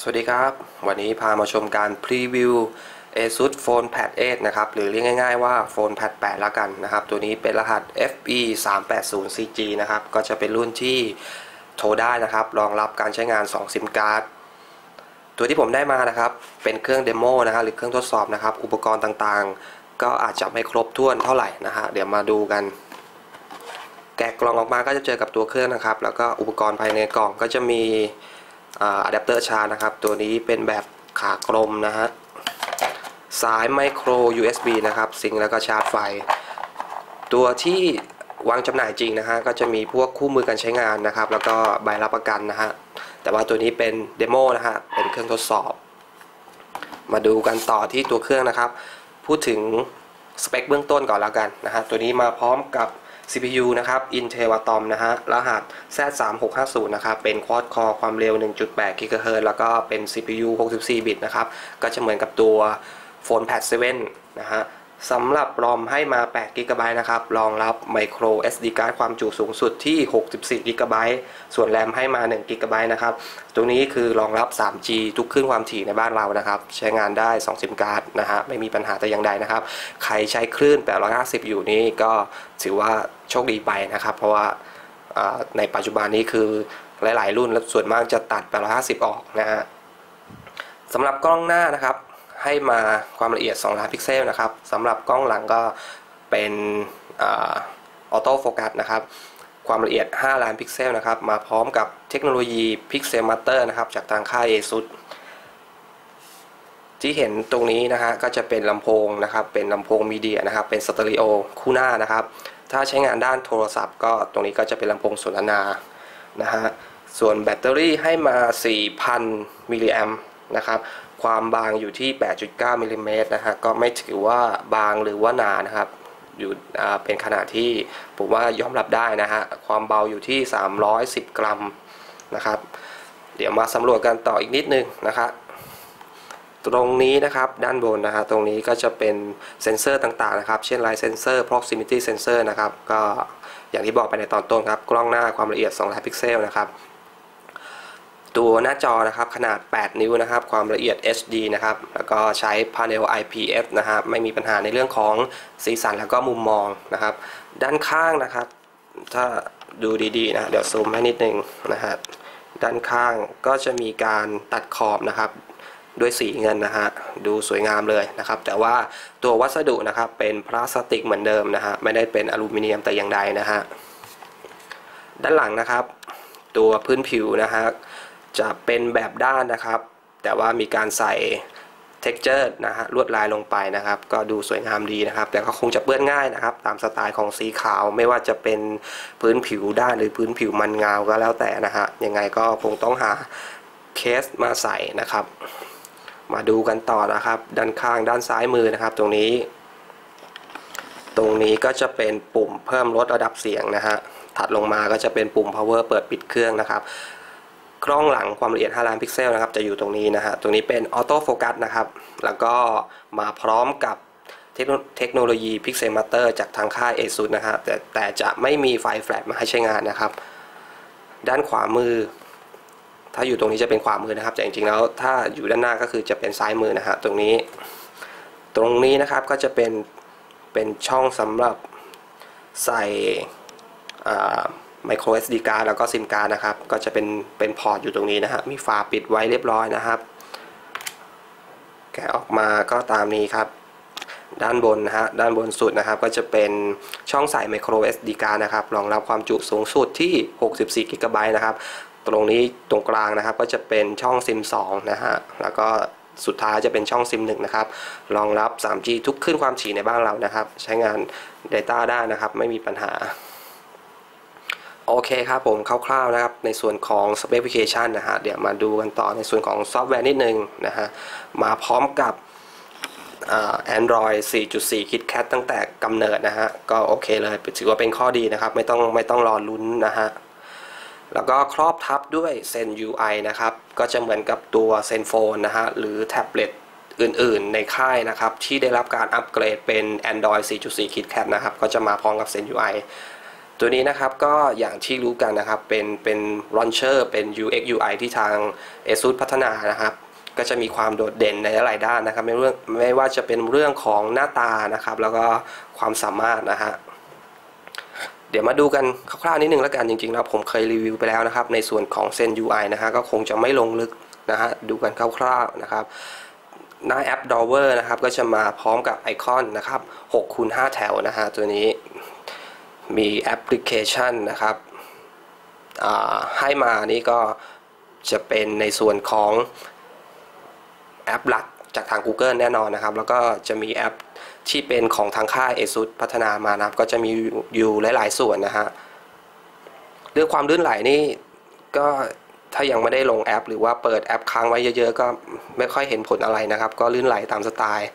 สวัสดีครับ วันนี้พามาชมการพรีวิว ASUS Phone Pad 8นะครับหรือเรียกง่ายๆว่า Phone Pad 8ละกันนะครับ ตัวนี้เป็นรหัส FE 3 8 0 CG นะครับ ก็จะเป็นรุ่นที่โทรได้นะครับ รองรับการใช้งาน 2 ซิมการ์ดตัวที่ผมได้มานะครับ เป็นเครื่องเดโมนะฮะหรือเครื่องทดสอบนะครับ อุปกรณ์ต่างๆ ก็อาจจะไม่ครบถ้วนเท่าไหร่นะฮะเดี๋ยวมาดูกัน แกะกล่องออกมาก็จะเจอกับตัวเครื่องนะครับ แล้วก็อุปกรณ์ภายในกล่องก็จะมี อะแดปเตอร์ชาร์จนะครับ ตัวนี้เป็นแบบขากลมนะฮะ สายไมโคร USB นะครับซิงแล้วก็ชาร์จไฟ ตัวที่วางจำหน่ายจริงนะฮะ ก็จะมีพวกคู่มือการใช้งานนะครับ แล้วก็ใบรับประกันนะฮะ แต่ว่าตัวนี้เป็นเดโมนะฮะ เป็นเครื่องทดสอบ มาดูกันต่อที่ตัวเครื่องนะครับ พูดถึงสเปคเบื้องต้นก่อนแล้วกันนะฮะ ตัวนี้มาพร้อมกับ CPU นะครับ Intel Atom นะฮะ รหัส Z3650 นะครับ เป็น Quad Core ความเร็ว 1.8 GHz แล้วก็เป็น CPU 64 บิตนะครับ ก็จะเหมือนกับตัว Phone Pad 7 นะฮะ สำหรับรอมให้มา 8 g b นะครับ รองรับ Micro SD card ความจุสูงสุดที่ 64 g b ส่วนแรมให้มา 1 g b นะครับ ตรงนี้คือรองรับ 3G ทุกขึ้นความถี่ในบ้านเรานะครับ ใช้งานได้2ซิมการ์ดนะฮะ ไม่มีปัญหาแต่อย่างใดนะครับ ใครใช้คลื่น 850 อยู่นี้ก็ถือว่าโชคดีไปนะครับ เพราะว่าในปัจจุบันนี้คือหลาย ๆ รุ่นและส่วนมากจะตัด 850 ออกนะฮะสำหรับกล้องหน้านะครับ ให้มาความละเอียด 2 ล้านพิกเซลนะครับสำหรับกล้องหลังก็เป็นออโต้โฟกัสนะครับ ความละเอียด 5 ล้านพิกเซลนะครับ มาพร้อมกับเทคโนโลยีพิกเซลมาสเตอร์นะครับ จากทางค่าย ASUS ที่เห็นตรงนี้นะฮะก็จะเป็นลำโพงนะครับ เป็นลำโพงมีเดียนะครับ เป็นสเตอริโอคู่หน้านะครับ ถ้าใช้งานด้านโทรศัพท์ก็ตรงนี้ก็จะเป็นลำโพงสนทนานะฮะส่วนแบตเตอรี่ให้มา 4,000 มิลลิแอมนะครับ ความบางอยู่ที่ 8.9มิลลิเมตรนะฮะก็ไม่ถือว่าบางหรือว่าหนานะครับอยู่เป็นขนาดที่ผมว่ายอมรับได้นะฮะความเบาอยู่ที่ 310 กรัมนะครับ เดี๋ยวมาสำรวจกันต่ออีกนิดนึงนะครับตรงนี้นะครับด้านบนนะฮะตรงนี้ก็จะเป็นเซ็นเซอร์ต่างๆนะครับ เช่นไลท์เซนเซอร์ proximity sensor นะครับ ก็อย่างที่บอกไปในตอนต้นครับ กล้องหน้าความละเอียด2ล้านพิกเซลนะครับ ตัวหน้าจอนะครับขนาด 8 นิ้วนะครับ ความละเอียด HD นะครับ แล้วก็ใช้พาเนล IPS นะครับ ไม่มีปัญหาในเรื่องของสีสันแล้วก็มุมมองนะครับ ด้านข้างนะครับ ถ้าดูดีๆนะเดี๋ยวซูมให้นิดนึงนะฮะด้านข้างก็จะมีการตัดขอบนะครับด้วยสีเงินนะฮะดูสวยงามเลยนะครับ แต่ว่าตัววัสดุนะครับเป็นพลาสติกเหมือนเดิมนะฮะไม่ได้เป็นอลูมิเนียมแต่อย่างใดนะฮะด้านหลังนะครับ ตัวพื้นผิวนะฮะ จะเป็นแบบด้านนะครับ แต่ว่ามีการใส่ texture นะฮะลวดลายลงไปนะครับ ก็ดูสวยงามดีนะครับ แต่ก็คงจะเปื้อนง่ายนะครับ ตามสไตล์ของสีขาว ไม่ว่าจะเป็นพื้นผิวด้านหรือพื้นผิวมันเงาก็แล้วแต่นะฮะยังไงก็คงต้องหาเคสมาใส่นะครับ มาดูกันต่อนะครับ ด้านข้างด้านซ้ายมือนะครับ ตรงนี้ ตรงนี้ก็จะเป็นปุ่มเพิ่มลดระดับเสียงนะฮะถัดลงมาก็จะเป็นปุ่ม power เปิดปิดเครื่องนะครับ ล้องหลังความละเอียด 5 ล้านพิกเซลนะครับ จะอยู่ตรงนี้นะฮะ ตรงนี้เป็นออโต้โฟกัสนะครับ แล้วก็มาพร้อมกับเทคโนโลยีพิกเซลมาเตอร์จากทางค่าย ASUS นะฮะแต่แต่จะไม่มีไฟแฟลชมาให้ใช้งานนะครับ ด้านขวามือ ถ้าอยู่ตรงนี้จะเป็นขวามือนะครับ แต่จริงๆแล้วถ้าอยู่ด้านหน้าก็คือจะเป็นซ้ายมือนะฮะตรงนี้ ตรงนี้นะครับก็จะเป็นเป็นช่องสำหรับใส่อ่า micro SD card แล้วก็ซิมการ์ดนะครับ ก็จะเป็นเป็นพอร์ตอยู่ตรงนี้นะฮะมีฝาปิดไว้เรียบร้อยนะครับ แกะออกมาก็ตามนี้ครับ ด้านบนนะฮะด้านบนสุดนะครับ ก็จะเป็นช่องใส่ micro SD card นะครับรองรับความจุสูงสุดที่ 64 GB นะครับ ตรงนี้ตรงกลางนะครับ ก็จะเป็นช่องซิม2นะฮะแล้วก็สุดท้ายจะเป็นช่องซิม1นะครับ รองรับ 3G ทุกขึ้นความถี่ในบ้านเรานะครับ ใช้งาน Data ได้นะครับ ไม่มีปัญหา โอเคครับผมคร่าวๆนะครับในส่วนของ Specification นะฮะเดี๋ยวมาดูกันต่อในส่วนของซอฟต์แวร์นิดนึงนะฮะมาพร้อมกับ Android 4.4 KitKat ตั้งแต่กำเนิดนะฮะก็โอเคเลยถือว่าเป็นข้อดีนะครับ ไม่ต้องไม่ต้องรอลุ้นนะฮะแล้วก็ครอบทับด้วย Zen UI นะครับ ก็จะเหมือนกับตัว Zen Phone นะฮะหรือแท็บเล็ตอื่นๆ ในค่ายนะครับ ที่ได้รับการอัปเกรดเป็น Android 4.4 KitKat นะครับ ก็จะมาพร้อมกับ Zen UI ตัวนี้นะครับก็อย่างที่รู้กันนะครับเป็นเป็น launcher เป็น UX UI ที่ทาง ASUS พัฒนานะครับ ก็จะมีความโดดเด่นในหลายด้านนะครับไม่เรื่องไม่ว่าจะเป็นเรื่องของหน้าตานะครับ แล้วก็ความสามารถนะฮะเดี๋ยวมาดูกันคร่าวๆนิดนึงแล้วกันจริงๆแล้วผมเคยรีวิวไปแล้วนะครับ ในส่วนของเซน UI นะฮะก็คงจะไม่ลงลึกนะฮะดูกันคร่าวๆนะครับหน้าแอป Drawer นะครับก็จะมาพร้อมกับไอคอนนะครับ6คูณ5แถวนะฮะตัวนี้ มีแอปพลิเคชันนะครับให้มานี่ก็จะเป็นในส่วนของแอปหลักจากทาง Google แน่นอนนะครับ แล้วก็จะมีแอปที่เป็นของทางค่าย ASUS พัฒนามานะครับ ก็จะมีอยู่หลาย ๆ ส่วนนะฮะเรื่องความลื่นไหลนี่ก็ถ้ายังไม่ได้ลงแอป หรือว่าเปิดแอปค้างไว้เยอะๆ ก็ไม่ค่อยเห็นผลอะไรนะครับ ก็ลื่นไหลตามสไตล์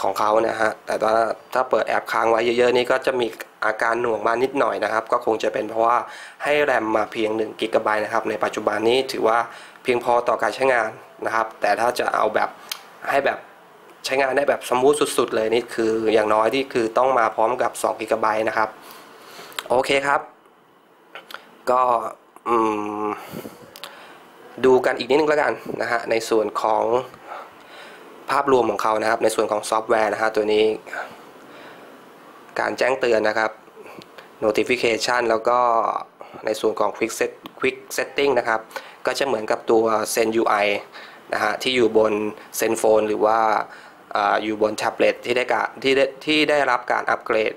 ของเขานะฮะแต่ว่าถ้าเปิดแอปค้างไว้เยอะๆ นี่ก็จะมี อาการหน่วงมานิดหน่อยนะครับ ก็คงจะเป็นเพราะว่าให้แรมมาเพียง1กิกะไบต์นะครับ ในปัจจุบันนี้ถือว่าเพียงพอต่อการใช้งานนะครับ แต่ถ้าจะเอาแบบให้แบบใช้งานได้แบบสมูทสุด ๆ เลยนี่คืออย่างน้อยที่คือต้องมาพร้อมกับ2กิกะไบต์นะครับ โอเคครับ ก็ดูกันอีกนิดนึงแล้วกันนะฮะในส่วนของภาพรวมของเขานะครับ ในส่วนของซอฟต์แวร์นะฮะตัวนี้ การแจ้งเตือนนะครับ notification แล้วก็ในส่วนของ quick set quick setting นะครับ ก็จะเหมือนกับตัว Zen UI นะฮะที่อยู่บนเซนโฟนหรือว่าอยู่บนแท็บเล็ตที่ได้การที่ได้ที่ได้รับการอัปเกรด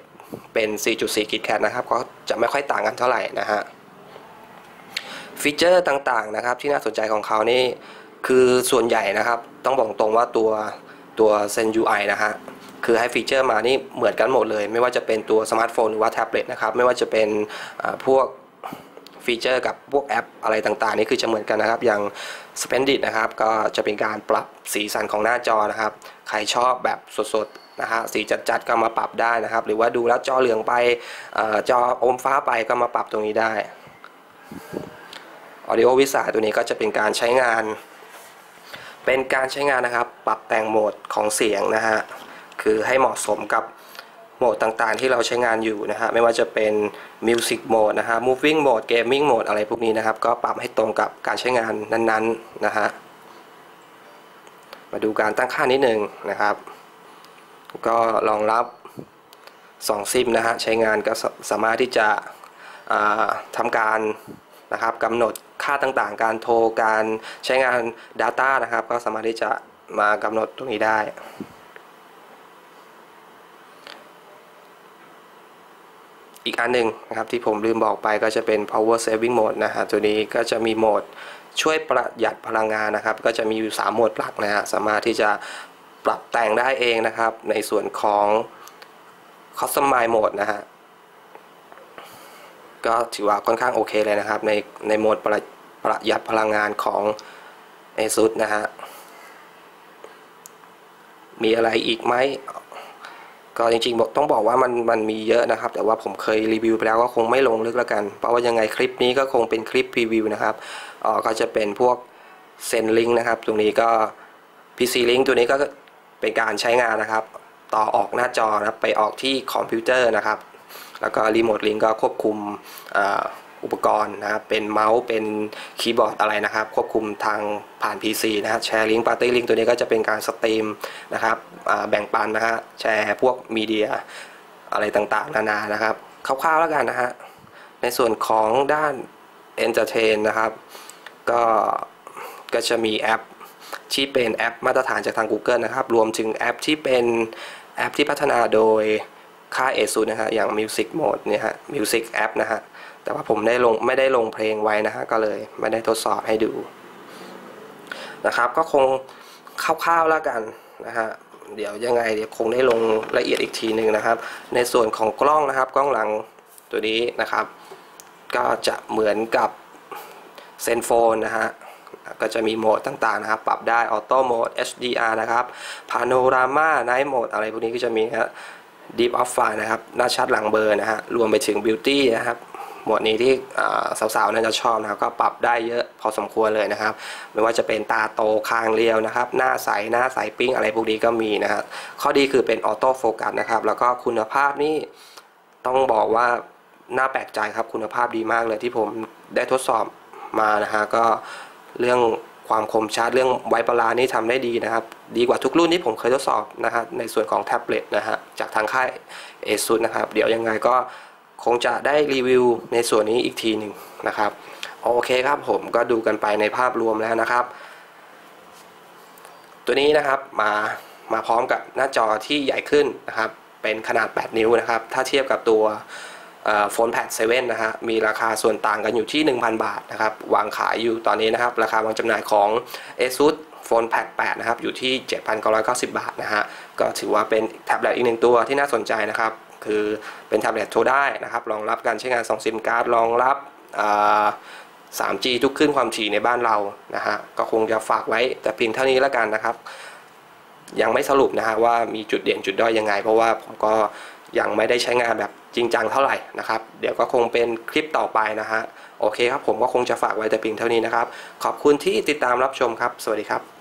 เป็น 4.4 GHz นะครับ ก็จะไม่ค่อยต่างกันเท่าไหร่นะฮะ ฟีเจอร์ต่างๆนะครับที่น่าสนใจของเขานี่ คือส่วนใหญ่นะครับ ต้องบอกตรงว่าตัวตัว Zen UI นะฮะ คือให้ฟีเจอร์มานี่เหมือนกันหมดเลย ไม่ว่าจะเป็นตัวสมาร์ทโฟนหรือว่าแท็บเล็ตนะครับ ไม่ว่าจะเป็นพวกฟีเจอร์กับพวกแอปอะไรต่างๆ นี่คือจะเหมือนกันนะครับ อย่าง Splendid นะครับ ก็จะเป็นการปรับสีสันของหน้าจอนะครับ ใครชอบแบบสดๆนะฮะสีจัดๆก็มาปรับได้นะครับ หรือว่าดูแล้วจอเหลืองไปจออมฟ้าไปก็มาปรับตรงนี้ได้ Audio Visa ตัวนี้ก็จะเป็นการใช้งาน เป็นการใช้งานนะครับ ปรับแต่งโหมดของเสียงนะฮะ คือให้เหมาะสมกับโหมดต่างๆ ที่เราใช้งานอยู่นะฮะไม่ว่าจะเป็น Music Mode นะฮะ Moving Mode Gaming Mode อะไรพวกนี้นะครับ ก็ปรับให้ตรงกับการใช้งานนั้นๆนะฮะมาดูการตั้งค่านิดนึงนะครับ ก็รองรับ 2 ซิมนะฮะใช้งานก็สามารถที่จะทำการนะครับกำหนดค่าต่างๆ การโทรการใช้งาน Data นะครับ ก็สามารถที่จะมากำหนดตรงนี้ได้ อันหนึ่งนะครับที่ผมลืมบอกไปก็จะเป็น power saving mode นะฮะตัวนี้ก็จะมีโหมดช่วยประหยัดพลังงานนะครับ ก็จะมีอยู่ 3 โหมดหลักนะฮะสามารถที่จะปรับแต่งได้เองนะครับ ในส่วนของ customize mode นะฮะก็ถือว่าค่อนข้างโอเคเลยนะครับ ในในโหมดประประหยัดพลังงานของ ASUS นะฮะมีอะไรอีกไหม ก็จริงๆต้องบอกว่ามันมันมีเยอะนะครับ แต่ว่าผมเคยรีวิวไปแล้วก็คงไม่ลงลึกแล้วกัน เพราะว่ายังไงคลิปนี้ก็คงเป็นคลิปพรีวิวนะครับอ๋อก็จะเป็นพวกเซนลิงนะครับ ตรงนี้ก็ PC Link ตัวนี้ก็เป็นการใช้งานนะครับ ต่อออกหน้าจอนะไปออกที่คอมพิวเตอร์นะครับ แล้วก็รีโมทลิงก็ควบคุมอุ อุปกรณ์นะครับเป็นเมาส์เป็นคีย์บอร์ดอะไรนะครับ ควบคุมทางผ่าน PC นะฮะแชร์ลิงก์ปาร์ตี้ลิงก์ตัวนี้ก็จะเป็นการสตรีมนะครับแบ่งปันนะฮะแชร์พวกมีเดียอะไรต่างๆ นานานะครับคร่าวๆแล้วกันนะฮะในส่วนของด้าน Entertain นะครับก็ก็จะมีแอปที่เป็นแอปมาตรฐานจากทาง Google นะครับ รวมถึงแอปที่เป็นแอปที่พัฒนาโดย ค่าเอซูนะฮะอย่าง Music Mode เนี่ยฮะ Music App นะฮะ แต่ว่าผมได้ลงไม่ได้ลงเพลงไว้นะฮะ ก็เลยไม่ได้ทดสอบให้ดูนะครับ ก็คงคร่าวๆแล้วกันนะฮะเดี๋ยวยังไงเดี๋ยวคงได้ลงละเอียดอีกทีหนึ่งนะครับ ในส่วนของกล้องนะครับ กล้องหลังตัวนี้นะครับ ก็จะเหมือนกับเซนโฟนนะฮะก็จะมีโหมดต่างๆนะครับ ปรับได้ออโต้โหมด HDR นะครับพาโนรามาไนท์โหมดอะไรพวกนี้ก็จะมีนะ Deep Off File นะครับหน้าชัดหลังเบอร์นะฮะรวมไปถึง Beauty นะครับหมวดนี้ที่สาวๆน่าจะชอบนะครับก็ปรับได้เยอะพอสมควรเลยนะครับ ไม่ว่าจะเป็นตาโตคางเรียวนะครับ หน้าใสหน้าใสปิ้งอะไรพวกนี้ก็มีนะครับข้อดีคือเป็นออโต้โฟกัสนะครับ แล้วก็คุณภาพนี่ต้องบอกว่าน่าแปลกใจครับคุณภาพดีมากเลยที่ผมได้ทดสอบมานะฮะก็เรื่อง ความคมชัดเรื่องไวปลานี่ทำได้ดีนะครับ ดีกว่าทุกรุ่นที่ผมเคยทดสอบนะฮะในส่วนของแท็บเล็ตนะฮะจากทางค่าย ASUS นะครับ เดี๋ยวยังไงก็คงจะได้รีวิวในส่วนนี้อีกทีหนึ่งนะครับโอเคครับผมก็ดูกันไปในภาพรวมแล้วนะครับ ตัวนี้นะครับมามาพร้อมกับหน้าจอที่ใหญ่ขึ้นนะครับ เป็นขนาด 8 นิ้วนะครับ ถ้าเทียบกับตัว โฟนแพด7นะฮะมีราคาส่วนต่างกันอยู่ที่ 1,000 บาทนะครับวางขายอยู่ตอนนี้นะครับ ราคาวางจำหน่ายของ ASUS โฟนแพด8นะครับอยู่ที่ 7,990 บาทนะฮะก็ถือว่าเป็นแท็บเล็ตอีกหนึ่งตัวที่น่าสนใจนะครับ คือเป็นแท็บเล็ตโทรได้นะครับรองรับการใช้งาน2ซิมการ์ดรองรับ 3G ทุกขึ้นความถี่ในบ้านเรานะฮะก็คงจะฝากไว้แต่เพียงเท่านี้แล้วกันนะครับ ยังไม่สรุปนะฮะว่ามีจุดเด่นจุดด้อยยังไง เพราะว่าผมก็ยังไม่ได้ใช้งานแบบ จริงจังเท่าไหร่นะครับ เดี๋ยวก็คงเป็นคลิปต่อไปนะฮะ โอเคครับผมก็คงจะฝากไว้แต่เพียงเท่านี้นะครับ ขอบคุณที่ติดตามรับชมครับ สวัสดีครับ